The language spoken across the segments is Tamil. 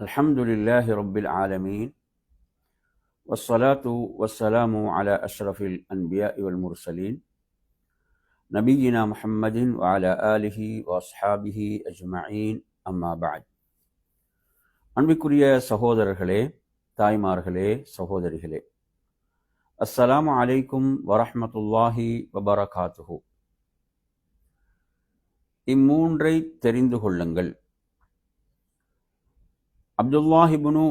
الحمد لله رب العالمين والصلاة والسلام على أشرف الأنبياء والمرسلين نبينا محمد وعلى آله وأصحابه أجمعين أما بعد அன்பிற்குரிய சகோதரர்களே தாய்மார்களே சகோதரிகளே அஸ்ஸலாமு அலைக்கும் வரஹ்மத்துல்லாஹி வபரகாத்துஹு இம்மூன்றை தெரிந்து கொள்ளுங்கள் அப்துல்லாஹிபுனு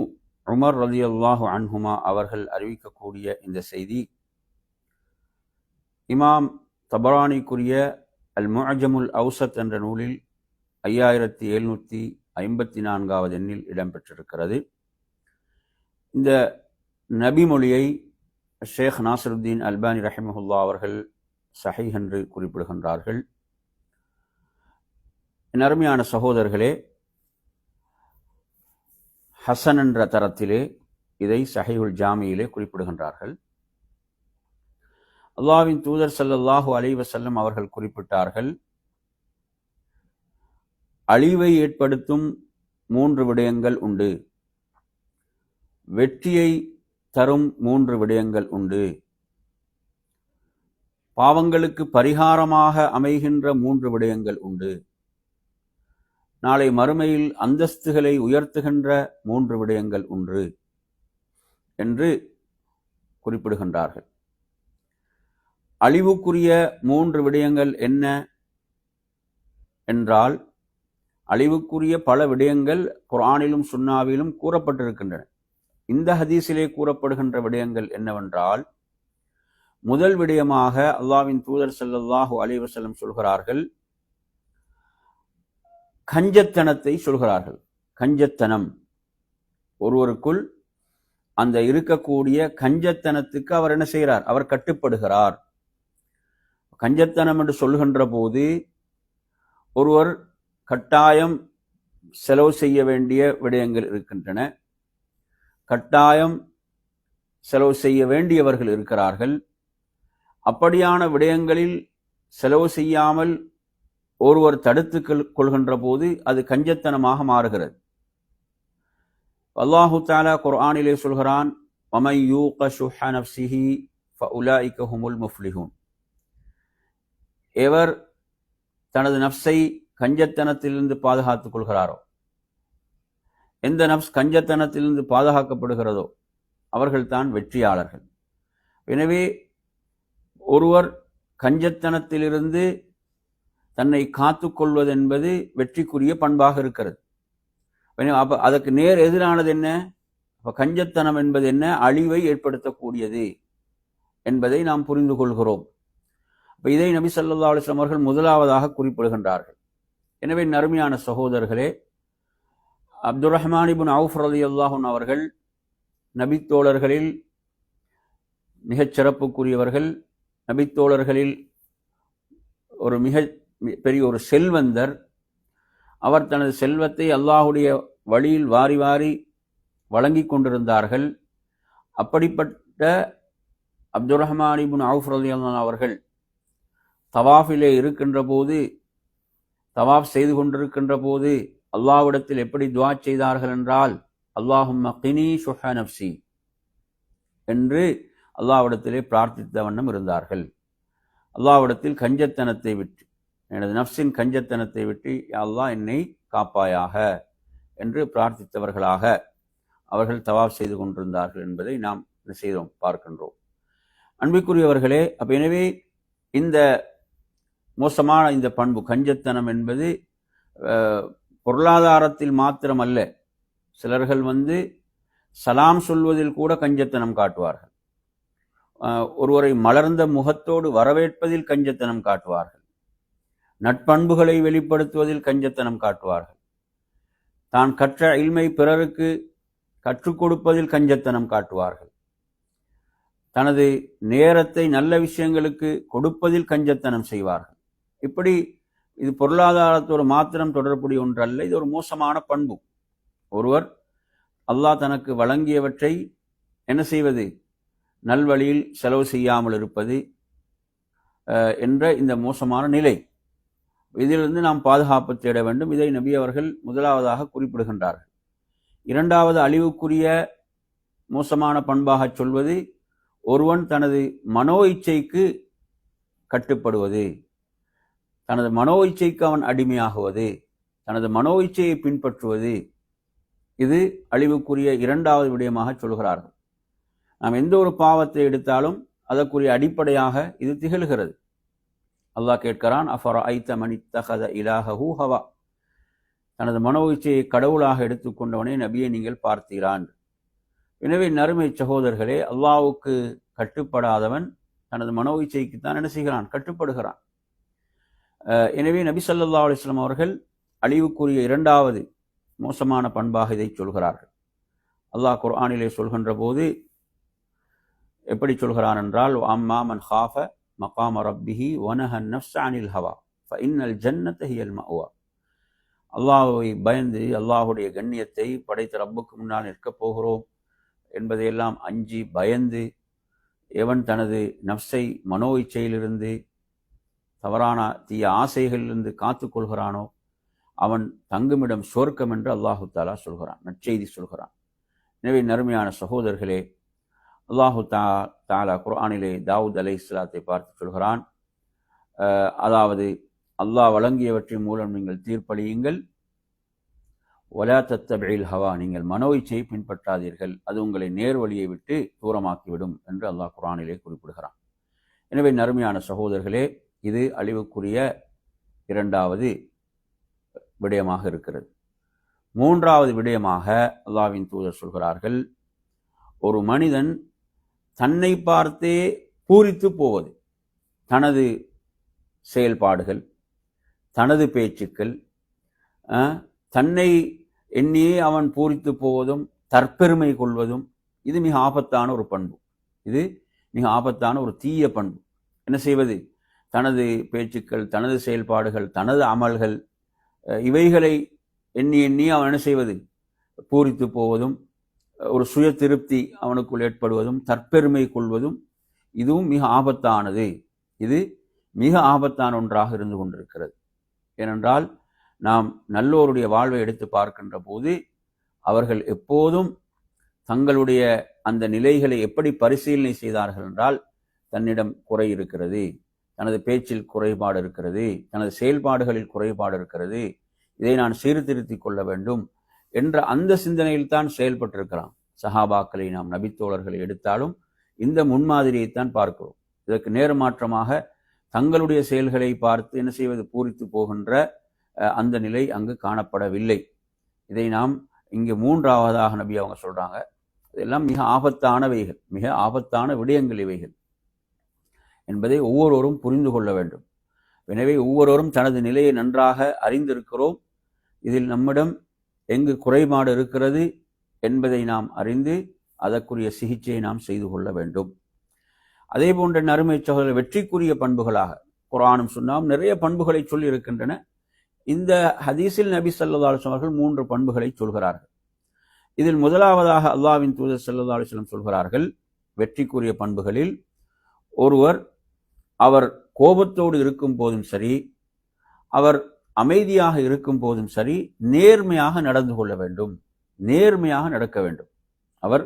உமர் ரலி அல்லாஹு அன்ஹுமா அவர்கள் அறிவிக்கக்கூடிய இந்த செய்தி இமாம் தபரானிக்குரிய அல் முஅஜமுல் அவுசத் என்ற நூலில் ஐயாயிரத்தி எழுநூற்றி ஐம்பத்தி நான்காவது எண்ணில் இடம்பெற்றிருக்கிறது. இந்த நபிமொழியை ஷேக் நாசருத்தீன் அல்பானி ரஹிமஹுல்லா அவர்கள் சஹி என்று குறிப்பிடுகின்றார்கள். என் அருமையான சகோதரர்களே ஹசன் என்ற தரத்திலே இதை சஹிகுல் ஜாமியிலே குறிப்பிடுகின்றார்கள். அல்லாவின் தூதர் சல்லல்லாஹு அலைஹி அவர்கள் குறிப்பிட்டார்கள் அழிவை ஏற்படுத்தும் மூன்று விடயங்கள் உண்டு. வெற்றியை தரும் மூன்று விடயங்கள் உண்டு. பாவங்களுக்கு பரிகாரமாக அமைகின்ற மூன்று விடயங்கள் உண்டு. நாளை மறுமையில் அந்தஸ்துகளை உயர்த்துகின்ற மூன்று விடயங்கள் உண்டு என்று குறிப்பிடுகின்றார்கள். அழிவுக்குரிய மூன்று விடயங்கள் என்ன என்றால் அழிவுக்குரிய பல விடயங்கள் குரானிலும் சுன்னாவிலும் கூறப்பட்டிருக்கின்றன. இந்த ஹதீஸிலே கூறப்படுகின்ற விடயங்கள் என்னவென்றால் முதல் விடயமாக அல்லாவின் தூதர் செல்லல்லாஹு அலைஹி சொல்கிறார்கள் கஞ்சத்தனத்தை சொல்கிறார்கள். கஞ்சத்தனம். ஒருவருக்குள் அந்த இருக்கக்கூடிய கஞ்சத்தனத்துக்கு அவர் என்ன செய்கிறார்? அவர் கட்டுப்படுகிறார். கஞ்சத்தனம் என்று சொல்கின்ற போது ஒருவர் கட்டாயம் செலவு செய்ய வேண்டிய விடயங்கள் இருக்கின்றன. கட்டாயம் செலவு செய்ய வேண்டியவர்கள் இருக்கிறார்கள். அப்படியான விடயங்களில் செலவு செய்யாமல் ஒருவர் தடுத்து கொள்கின்ற போது அது கஞ்சத்தனமாக மாறுகிறது. அல்லாஹு தாலா குர்ஆனிலே சொல்கிறான் வமை யூக ஷுஹ நஃப்சிஹி ஃபஉலாயிக ஹுமுல் முஃப்லிஹூன். எவர் தனது நப்சை கஞ்சத்தனத்திலிருந்து பாதுகாத்துக் கொள்கிறாரோ எந்த நப்ஸ் கஞ்சத்தனத்திலிருந்து பாதுகாக்கப்படுகிறதோ அவர்கள்தான் வெற்றியாளர்கள். எனவே ஒருவர் கஞ்சத்தனத்திலிருந்து தன்னை காத்து கொள்வது என்பது வெற்றிக்குரிய பண்பாக இருக்கிறது. அப்ப அதற்கு நேர் எதிரானது என்ன? அப்ப கஞ்சத்தனம் என்பது என்ன? அழிவை ஏற்படுத்தக்கூடியது என்பதை நாம் புரிந்து கொள்கிறோம். அப்ப இதை நபி சல்லா அலுவலம் அவர்கள் முதலாவதாக குறிப்பிடுகின்றார்கள். எனவே நறுமையான சகோதரர்களே அப்துல் ரஹ்மான் இபுன் அவுஃப் ரலி அல்லாஹூன் அவர்கள் நபித்தோழர்களில் மிகச் சிறப்புக்குரியவர்கள். நபித்தோழர்களில் ஒரு மிக பெரிய ஒரு செல்வந்தர். அவர் தனது செல்வத்தை அல்லாஹுடைய வழியில் வாரி வாரி வழங்கி கொண்டிருந்தார்கள். அப்படிப்பட்ட அப்துல் ரஹ்மான் இபுன் அவுஃப் அவர்கள் தவாஃபிலே இருக்கின்ற போது தவாஃப் செய்து கொண்டிருக்கின்ற போது அல்லாவிடத்தில் எப்படி துவா செய்தார்கள் என்றால் அல்லாஹும் மக்கினி ஷுஹ நப்சி என்று அல்லாவிடத்திலே பிரார்த்தித்த வண்ணம் இருந்தார்கள். அல்லாவிடத்தில் கஞ்சத்தனத்தை விட்டு எனது நப்சின் கஞ்சத்தனத்தை விட்டு அல்லாஹ் என்னை காப்பாயாக என்று பிரார்த்தித்தவர்களாக அவர்கள் தவாப் செய்து கொண்டிருந்தார்கள் என்பதை நாம் செய்தோம்? பார்க்கின்றோம். அன்பிற்குரியவர்களே அப்ப எனவே இந்த மோசமான இந்த பண்பு கஞ்சத்தனம் என்பது பொருளாதாரத்தில் மாத்திரம் அல்ல சிலர்கள் வந்து சலாம் சொல்வதில் கூட கஞ்சத்தனம் காட்டுவார்கள். ஒருவரை மலர்ந்த முகத்தோடு வரவேற்பதில் கஞ்சத்தனம் காட்டுவார்கள். நட்பண்புகளை வெளிப்படுத்துவதில் கஞ்சத்தனம் காட்டுவார்கள். தான் கற்ற இல்மை பிறருக்கு கற்றுக் கொடுப்பதில் கஞ்சத்தனம் காட்டுவார்கள். தனது நேரத்தை நல்ல விஷயங்களுக்கு கொடுப்பதில் கஞ்சத்தனம் செய்வார்கள். இப்படி இது பொருளாதாரத்தோடு மாத்திரம் தொடர்புடைய ஒன்றல்ல இது ஒரு மோசமான பண்பு. ஒருவர் அல்லாஹ் தனக்கு வழங்கியவற்றை என்ன செய்வது? நல்வழியில் செலவு செய்யாமல் இருப்பது என்ற இந்த மோசமான நிலை. இதிலிருந்து நாம் பாதுகாப்பு தேட வேண்டும். இதை நபி அவர்கள் முதலாவதாக குறிப்பிடுகின்றார்கள். இரண்டாவது அழிவுக்குரிய மோசமான பண்பாக சொல்வது ஒருவன் தனது மனோ இச்சைக்கு கட்டுப்படுவது தனது மனோ இச்சைக்கு அவன் அடிமையாகுவது தனது மனோ இச்சையை பின்பற்றுவது இது அழிவுக்குரிய இரண்டாவது விடயமாக சொல்கிறார்கள். நாம் எந்த ஒரு பாவத்தை எடுத்தாலும் அதற்குரிய அடிப்படையாக இது திகழ்கிறது. அல்லாஹ் கேட்கிறான் அஃபர ஐத்த மணி தகத இலாஹூ ஹவா. தனது மனோ இச்சையை கடவுளாக எடுத்துக்கொண்டவனை நபியை நீங்கள் பார்த்தீரான். எனவே நறுமை சகோதரர்களே அல்லாவுக்கு கட்டுப்படாதவன் தனது மனோ இச்சைக்கு தான் என்ன செய்கிறான்? கட்டுப்படுகிறான். எனவே நபி சல்லா அலிஸ்லாம் அவர்கள் அழிவுக்குரிய இரண்டாவது மோசமான பண்பாக இதை சொல்கிறார்கள். அல்லாஹ் குர்ஆனிலே சொல்கின்ற போது எப்படி சொல்கிறான் என்றால் அம்மா மன் ஹாஃப மகாம ரப்பிஹி வனஹன் நஃப்ஸ் அனில் ஹவா. ஃப இன்னல் ஜன்னத் ஹியல் மஅவா. அல்லாஹுவை பயந்து அல்லாஹுடைய கண்ணியத்தை படைத்த ரப்புக்கு முன்னால் நிற்கப் போகிறோம் என்பதையெல்லாம் அஞ்சி பயந்து எவன் தனது நப்சை மனோ இச்சையிலிருந்து தவறான தீய ஆசைகளிலிருந்து காத்து கொள்கிறானோ அவன் தங்குமிடம் சொர்க்கம் என்று அல்லாஹு தாலா சொல்கிறான் நற்செய்தி சொல்கிறான். எனவே நறுமையான சகோதரர்களே அல்லாஹு தா தாலா குர்ஆனிலே தாவூத் அலை இஸ்லாத்தை பார்த்து சொல்கிறான். அதாவது அல்லாஹ் வழங்கியவற்றின் மூலம் நீங்கள் தீர்ப்பளியுங்கள். ஒலா தத்தபில் ஹவா நீங்கள் மனோ இச்சையை பின்பற்றாதீர்கள். அது உங்களை நேர்வழியை விட்டு தூரமாக்கிவிடும் என்று அல்லாஹ் குரானிலே குறிப்பிடுகிறான். எனவே நறுமையான சகோதரர்களே இது அழிவுக்குரிய இரண்டாவது விடயமாக இருக்கிறது. மூன்றாவது விடயமாக அல்லாவின் தூதர் சொல்கிறார்கள் ஒரு மனிதன் தன்னை பார்த்தே பூரித்து போவது. தனது செயல்பாடுகள் தனது பேச்சுக்கள் தன்னை எண்ணியே அவன் பூரித்து போவதும் தற்பெருமை கொள்வதும் இது மிக ஆபத்தான ஒரு பண்பு. இது மிக ஆபத்தான ஒரு தீய பண்பு. என்ன செய்வது? தனது பேச்சுக்கள் தனது செயல்பாடுகள் தனது அமல்கள் இவைகளை எண்ணி எண்ணி அவன் என்ன செய்வது? பூரித்து போவதும் ஒரு சுய திருப்தி அவனுக்குள் ஏற்படுவதும் தற்பெருமை கொள்வதும் இதுவும் மிக ஆபத்தானது. இது மிக ஆபத்தான ஒன்றாக இருந்து கொண்டிருக்கிறது. ஏனென்றால் நாம் நல்லோருடைய வாழ்வை எடுத்து பார்க்கின்ற போது அவர்கள் எப்போதும் தங்களுடைய அந்த நிலைகளை எப்படி பரிசீலனை செய்தார்கள் என்றால் தன்னிடம் குறை இருக்கிறது தனது பேச்சில் குறைபாடு இருக்கிறது தனது செயல்பாடுகளில் குறைபாடு இருக்கிறது இதை நான் சீர்திருத்திக் கொள்ள வேண்டும் என்ற அந்த சிந்தனையில் தான் செயல்பட்டிருக்கிறான். சஹாபாக்களை நாம் நபித்தோழர்களை எடுத்தாலும் இந்த முன்மாதிரியைத்தான் பார்க்கிறோம். இதற்கு நேர்மாற்றமாக தங்களுடைய செயல்களை பார்த்து என்ன செய்வது? பூரித்து போகின்ற அந்த நிலை அங்கு காணப்படவில்லை. இதை நாம் இங்கே மூன்றாவதாக நபி அவங்க சொல்றாங்க. இதெல்லாம் மிக ஆபத்தானவைகள் மிக ஆபத்தான விடயங்கள் இவைகள் என்பதை ஒவ்வொருவரும் புரிந்து கொள்ள வேண்டும். எனவே ஒவ்வொருவரும் தனது நிலையை நன்றாக அறிந்திருக்கிறோம். இதில் நம்மிடம் எங்கு குறைபாடு இருக்கிறது என்பதை நாம் அறிந்து அதற்குரிய சிகிச்சையை நாம் செய்து கொள்ள வேண்டும். அதே போன்ற நறுமை சகோதரர் வெற்றிக்குரிய பண்புகளாக குரானும் சொன்னாம் நிறைய பண்புகளை சொல்லி இருக்கின்றன. இந்த ஹதீஸில் நபி சல்லா அவர்கள் மூன்று பண்புகளை சொல்கிறார்கள். இதில் முதலாவதாக அல்லாவின் தூதர் சல்லா அலுவலம் சொல்கிறார்கள் வெற்றிக்குரிய பண்புகளில் ஒருவர் அவர் கோபத்தோடு இருக்கும் போதும் சரி அவர் அமைதியாக இருக்கும் போதும் சரி நேர்மையாக நடந்து கொள்ள வேண்டும். நேர்மையாக நடக்க வேண்டும். அவர்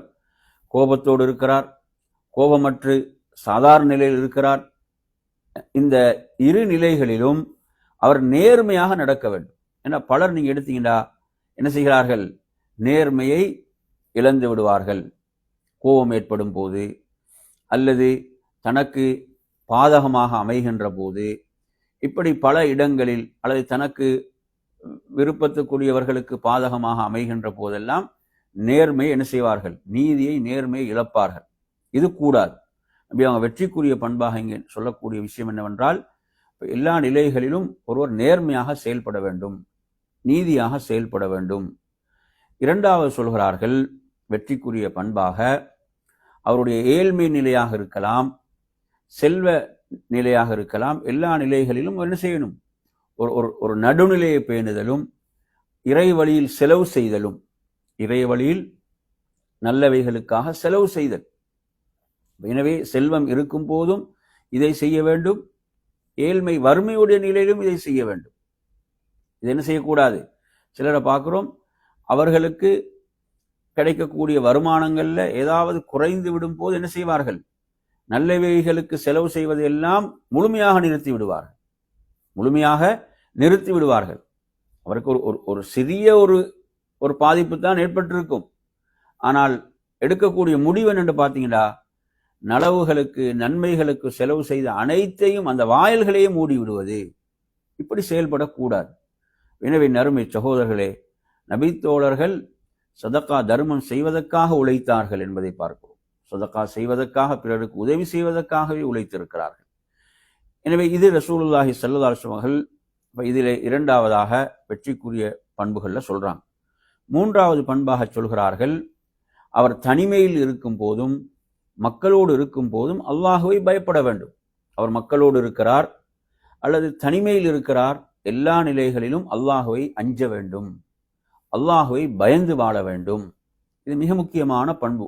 கோபத்தோடு இருக்கிறார் கோபமற்று சாதாரண நிலையில் இருக்கிறார். இந்த இரு நிலைகளிலும் அவர் நேர்மையாக நடக்க வேண்டும். ஏன்னா பலர் நீங்கள் எடுத்தீங்கன்னா என்ன செய்கிறார்கள்? நேர்மையை இழந்து விடுவார்கள். கோபம் ஏற்படும் போது அல்லது தனக்கு பாதகமாக அமைகின்ற போது இப்படி பல இடங்களில் அல்லது தனக்கு விருப்பத்துக்குரியவர்களுக்கு பாதகமாக அமைகின்ற போதெல்லாம் நேர்மை என்ன செய்வார்கள்? நீதியை நேர்மையை இழப்பார்கள். இது கூடாது. அப்படி அவங்க வெற்றிக்குரிய பண்பாக இங்கே சொல்லக்கூடிய விஷயம் என்னவென்றால் எல்லா நிலைகளிலும் ஒருவர் நேர்மையாக செயல்பட வேண்டும் நீதியாக செயல்பட வேண்டும். இரண்டாவது சொல்கிறார்கள் வெற்றிக்குரிய பண்பாக அவருடைய ஏழ்மை நிலையாக இருக்கலாம் செல்வ நிலையாக இருக்கலாம். எல்லா நிலைகளிலும் என்ன செய்யணும்? ஒரு ஒரு ஒரு நடுநிலையை பேணுதலும் இறை வழியில் செலவு செய்தலும் இறை வழியில் நல்லவைகளுக்காக செலவு செய்தல். எனவே செல்வம் இருக்கும் போதும் இதை செய்ய வேண்டும். ஏழ்மை வறுமையுடைய நிலையிலும் இதை செய்ய வேண்டும். இது என்ன செய்யக்கூடாது? சிலரை பார்க்கிறோம் அவர்களுக்கு கிடைக்கக்கூடிய வருமானங்கள்ல ஏதாவது குறைந்து விடும் போது என்ன செய்வார்கள்? நல்லவைகளுக்கு செலவு செய்வதை எல்லாம் முழுமையாக நிறுத்தி விடுவார்கள். முழுமையாக நிறுத்தி விடுவார்கள். அவருக்கு ஒரு ஒரு ஒரு சிறிய ஒரு ஒரு பாதிப்பு தான் ஏற்பட்டிருக்கும். ஆனால் எடுக்கக்கூடிய முடிவு என்று பார்த்தீங்கன்னா நலவுகளுக்கு நன்மைகளுக்கு செலவு செய்த அனைத்தையும் அந்த வாயில்களையே மூடி விடுவது. இப்படி செயல்படக்கூடாது. எனவே நறுமை சகோதரர்களே நபித்தோழர்கள் சதக்கா தர்மம் செய்வதற்காக உழைத்தார்கள் என்பதை பார்க்கும் சொதக்கா செய்வதற்காக பிறருக்கு உதவி செய்வதற்காகவே உழைத்திருக்கிறார்கள். எனவே இது ரசூலுல்லாஹி சல்லுல்லாஹ் அவர்கள் இதில் இரண்டாவதாக வெற்றிக்குரிய பண்புகளில் சொல்கிறாங்க மூன்றாவது பண்பாக சொல்கிறார்கள் அவர் தனிமையில் இருக்கும் போதும் மக்களோடு இருக்கும் போதும் அல்லாஹுவை பயப்பட வேண்டும். அவர் மக்களோடு இருக்கிறார் அல்லது தனிமையில் இருக்கிறார் எல்லா நிலைகளிலும் அல்லாஹுவை அஞ்ச வேண்டும். அல்லாஹுவை பயந்து வாழ வேண்டும். இது மிக முக்கியமான பண்பு.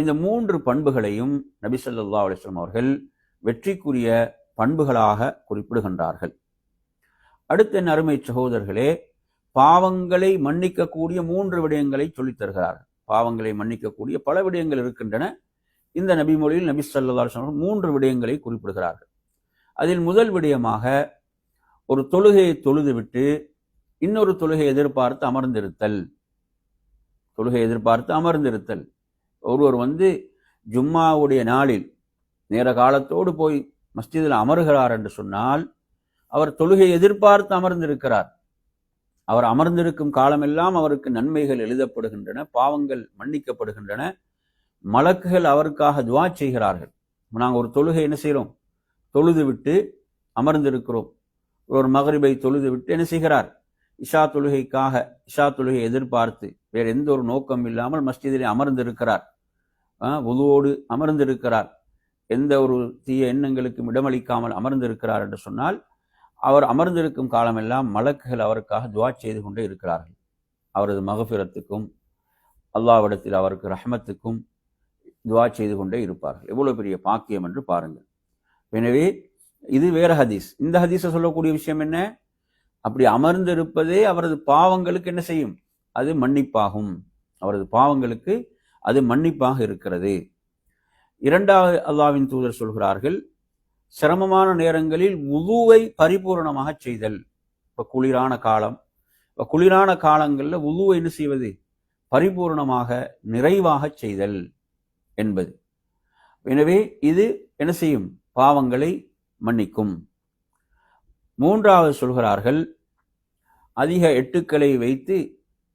இந்த மூன்று பண்புகளையும் நபி சொல்லா அலிஸ்லாம் அவர்கள் வெற்றிக்குரிய பண்புகளாக குறிப்பிடுகின்றார்கள். அடுத்த அருமை சகோதரர்களே பாவங்களை மன்னிக்கக்கூடிய மூன்று விடயங்களை சொல்லித்தருகிறார்கள் பாவங்களை மன்னிக்கக்கூடிய பல விடயங்கள் இருக்கின்றன. இந்த நபிமொழியில் நபி சொல்லா மூன்று விடயங்களை குறிப்பிடுகிறார்கள். அதில் முதல் விடயமாக ஒரு தொழுகையை தொழுதுவிட்டு இன்னொரு தொழுகை எதிர்பார்த்து அமர்ந்திருத்தல். தொழுகை எதிர்பார்த்து அமர்ந்திருத்தல். ஒருவர் வந்து ஜும்மாவுடைய நாளில் நேர காலத்தோடு போய் மஸ்ஜிதில் அமர்கிறார் என்று சொன்னால் அவர் தொழுகை எதிர்பார்த்து அமர்ந்திருக்கிறார். அவர் அமர்ந்திருக்கும் காலமெல்லாம் அவருக்கு நன்மைகள் எழுதப்படுகின்றன பாவங்கள் மன்னிக்கப்படுகின்றன. மலக்குகள் அவருக்காக துவா செய்கிறார்கள். நாங்கள் ஒரு தொழுகை என்ன செய்கிறோம் தொழுது விட்டு அமர்ந்திருக்கிறோம். ஒரு மகரிபை தொழுது விட்டு என்ன செய்கிறார்? இஷா தொழுகைக்காக இஷா தொழுகை எதிர்பார்த்து வேறு எந்த ஒரு நோக்கம் இல்லாமல் மஸ்ஜிதிலே அமர்ந்திருக்கிறார். உதுவோடு அமர்ந்திருக்கிறார். எந்த ஒரு தீய எண்ணங்களுக்கும் இடமளிக்காமல் அமர்ந்திருக்கிறார் என்று சொன்னால் அவர் அமர்ந்திருக்கும் காலமெல்லாம் மலக்குகள் அவருக்காக துவா செய்து கொண்டே இருக்கிறார்கள். அவரது மகபிரத்துக்கும் அல்லாவிடத்தில் அவருக்கு ரஹமத்துக்கும் துவா செய்து கொண்டே இருப்பார்கள். எவ்வளோ பெரிய பாக்கியம் என்று பாருங்கள். எனவே இது வேற ஹதீஸ். இந்த ஹதீஸை சொல்லக்கூடிய விஷயம் என்ன? அப்படி அமர்ந்திருப்பதே அவரது பாவங்களுக்கு என்ன செய்யும்? அது மன்னிப்பாகும். அவரது பாவங்களுக்கு அது மன்னிப்பாக இருக்கிறது. இரண்டாவது அல்லாவின் தூதர் சொல்கிறார்கள் சிரமமான நேரங்களில் உதுவை பரிபூர்ணமாக செய்தல். இப்போ குளிரான காலம். இப்போ குளிரான காலங்களில் உதுவை என்ன செய்வது? பரிபூர்ணமாக நிறைவாக செய்தல் என்பது. எனவே இது என்ன செய்யும்? பாவங்களை மன்னிக்கும். மூன்றாவது சொல்கிறார்கள் அதிக எட்டுக்களை வைத்து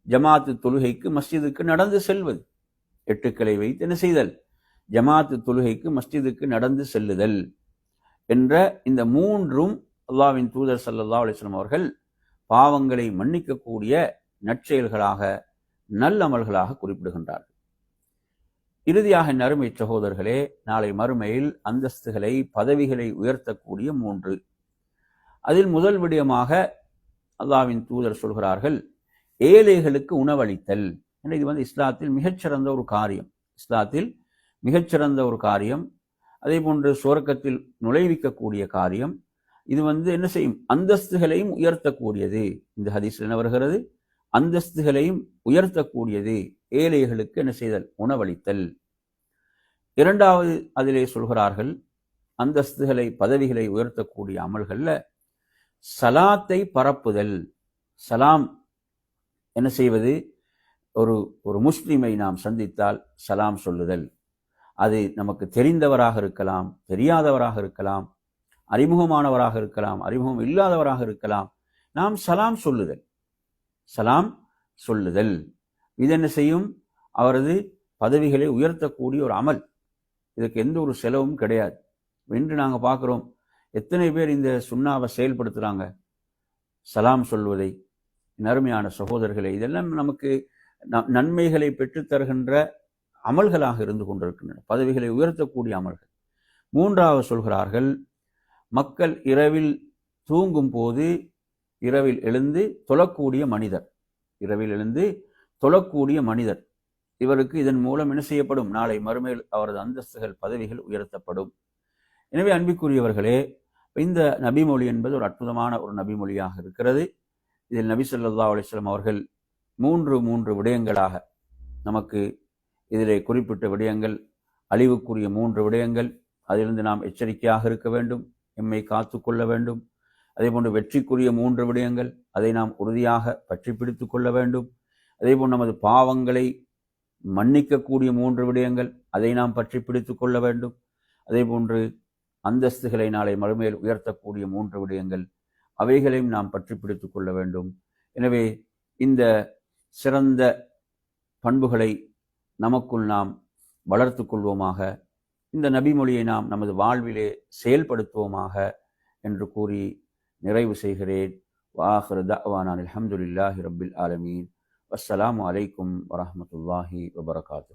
ஜமாத்து தொழுகைக்கு மஸ்ஜிதுக்கு நடந்து செல்வது. எட்டுக்களை வைத்து என்ன செய்தல்? ஜமாத்து தொழுகைக்கு மஸ்ஜிதுக்கு நடந்து செல்லுதல் என்ற இந்த மூன்றும் அல்லாவின் தூதர் சல்லல்லா அலிஸ்லாம் அவர்கள் பாவங்களை மன்னிக்கக்கூடிய நற்செயல்களாக நல்லமல்களாக குறிப்பிடுகின்றார்கள். இறுதியாக நறுமை சகோதரர்களே நாளை மறுமையில் அந்தஸ்துகளை பதவிகளை உயர்த்தக்கூடிய மூன்று. அதில் முதல் விடயமாக அல்லாவின் தூதர் சொல்கிறார்கள் ஏழைகளுக்கு உணவளித்தல். ஏன்னா இது வந்து இஸ்லாத்தில் மிகச்சிறந்த ஒரு காரியம். இஸ்லாத்தில் மிகச்சிறந்த ஒரு காரியம். அதே போன்று சுவர்க்கத்தில் நுழைவிக்கக்கூடிய காரியம். இது வந்து என்ன செய்யும்? அந்தஸ்துகளையும் உயர்த்தக்கூடியது. இந்த ஹதீஸில் என்ன வருகிறது? அந்தஸ்துகளையும் உயர்த்தக்கூடியது. ஏழைகளுக்கு என்ன செய்தல்? உணவளித்தல். இரண்டாவது அதிலே சொல்கிறார்கள் அந்தஸ்துகளை பதவிகளை உயர்த்தக்கூடிய அமல்களில் சலாத்தை பரப்புதல். சலாம் என்ன செய்வது? ஒரு ஒரு முஸ்லீமை நாம் சந்தித்தால் சலாம் சொல்லுதல். அது நமக்கு தெரிந்தவராக இருக்கலாம் தெரியாதவராக இருக்கலாம் அறிமுகமானவராக இருக்கலாம் அறிமுகம் இல்லாதவராக இருக்கலாம். நாம் சலாம் சொல்லுதல். சலாம் சொல்லுதல். இது என்ன செய்யும்? அவரது பதவிகளை உயர்த்தக்கூடிய ஒரு அமல். இதுக்கு எந்த ஒரு செலவும் கிடையாது. இன்று நாங்கள் பார்க்குறோம் எத்தனை பேர் இந்த சுண்ணாவை செயல்படுத்துகிறாங்க சலாம் சொல்வதை நறுமையான சகோதரர்களை இதெல்லாம் நமக்கு நன்மைகளை பெற்றுத்தருகின்ற அமல்களாக இருந்து கொண்டிருக்கின்றன. பதவிகளை உயர்த்தக்கூடிய அமல்கள். மூன்றாவது சொல்கிறார்கள் மக்கள் இரவில் தூங்கும் போது இரவில் எழுந்து தொழக்கூடிய மனிதர். இரவில் எழுந்து தொழக்கூடிய மனிதர். இவருக்கு இதன் மூலம் என்ன செய்யப்படும்? நாளை மறுமையில் அவரது அந்தஸ்துகள் பதவிகள் உயர்த்தப்படும். எனவே அன்பிற்குரியவர்களே இந்த நபிமொழி என்பது ஒரு அற்புதமான ஒரு நபிமொழியாக இருக்கிறது. இதில் நபி சொல்லா அலிஸ்லாம் அவர்கள் மூன்று மூன்று விடயங்களாக நமக்கு இதிலே குறிப்பிட்ட விடயங்கள் அழிவுக்குரிய மூன்று விடயங்கள் அதிலிருந்து நாம் எச்சரிக்கையாக இருக்க வேண்டும் எம்மை காத்து கொள்ள வேண்டும். அதேபோன்று வெற்றிக்குரிய மூன்று விடயங்கள் அதை நாம் உறுதியாக பற்றி பிடித்து கொள்ள வேண்டும். அதேபோல் நமது பாவங்களை மன்னிக்கக்கூடிய மூன்று விடயங்கள் அதை நாம் பற்றி பிடித்து கொள்ள வேண்டும். அதேபோன்று அந்தஸ்துகளை நாளை மறுமையில் உயர்த்தக்கூடிய மூன்று விடயங்கள் அவைகளையும் நாம் பற்றி பிடித்து கொள்ள வேண்டும். எனவே இந்த சிறந்த பண்புகளை நமக்குள் நாம் வளர்த்து கொள்வோமாக. இந்த நபிமொழியை நாம் நமது வாழ்விலே செயல்படுத்துவோமாக என்று கூறி நிறைவு செய்கிறேன். வாஹர் தவானான் அலமதுல்லாஹி ரபில் ஆலமீன். அஸ்ஸலாம் அலைக்கும் வரமத்துல்லாஹி வபரகாத்து